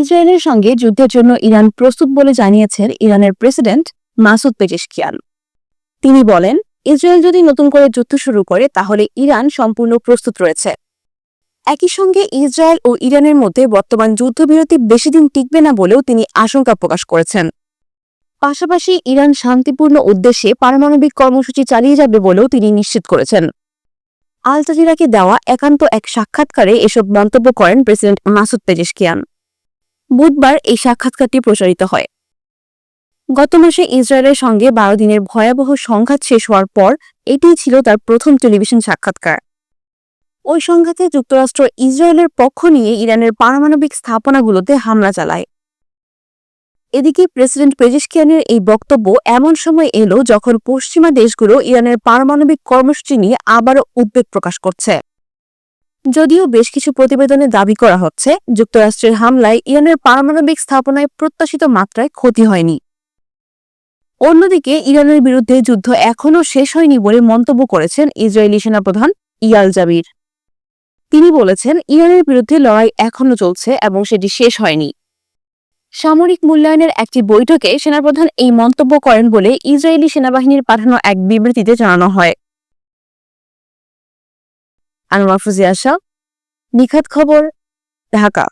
ইসরায়েলের সঙ্গে যুদ্ধের জন্য ইরান প্রস্তুত বলে জানিয়েছেন ইরানের প্রেসিডেন্ট মাসুদ পেজেশকিয়ান। তিনি বলেন, ইসরায়েল যদি নতুন করে যুদ্ধ শুরু করে, তাহলে ইরান সম্পূর্ণ প্রস্তুত রয়েছে। একই সঙ্গে ইসরায়েল ও ইরানের মধ্যে বর্তমান যুদ্ধবিরতি বেশি দিন টিকবে না বলেও তিনি আশঙ্কা প্রকাশ করেছেন। পাশাপাশি ইরান শান্তিপূর্ণ উদ্দেশ্যে পারমাণবিক কর্মসূচি চালিয়ে যাবে বলেও তিনি নিশ্চিত করেছেন। আল জাজিরাকে দেওয়া একান্ত এক সাক্ষাৎকারে এসব মন্তব্য করেন প্রেসিডেন্ট মাসুদ পেজেশকিয়ান। বুধবার এই সাক্ষাৎকারটি প্রচারিত হয়। গত মাসে ইসরায়েলের সঙ্গে বারো দিনের ভয়াবহ সংঘাত শেষ হওয়ার পর এটিই ছিল তার প্রথম টেলিভিশন সাক্ষাৎকার। ওই সংঘাতে যুক্তরাষ্ট্র ইসরায়েলের পক্ষ নিয়ে ইরানের পারমাণবিক স্থাপনাগুলোতে হামলা চালায়। এদিকে প্রেসিডেন্ট পেজেশকিয়ানের এই বক্তব্য এমন সময় এলো যখন পশ্চিমা দেশগুলো ইরানের পারমাণবিক কর্মসূচি নিয়ে আবারও উদ্বেগ প্রকাশ করছে। যদিও বেশ কিছু প্রতিবেদনে দাবি করা হচ্ছে, যুক্তরাষ্ট্রের হামলায় ইরানের পারমাণবিক স্থাপনায় প্রত্যাশিত মাত্রায় ক্ষতি হয়নি। অন্যদিকে, ইরানের বিরুদ্ধে যুদ্ধ এখনও শেষ হয়নি বলে মন্তব্য করেছেন ইসরায়েলি সেনাপ্রধান ইয়াল জাবির। তিনি বলেছেন, ইরানের বিরুদ্ধে লড়াই এখনও চলছে এবং সেটি শেষ হয়নি। সামরিক মূল্যায়নের একটি বৈঠকে সেনাপ্রধান এই মন্তব্য করেন বলে ইসরায়েলি সেনাবাহিনীর পাঠানো এক বিবৃতিতে জানানো হয়। আনোয়ার ফুজিয়া শাহ। নিখাত খবর ঢাকা।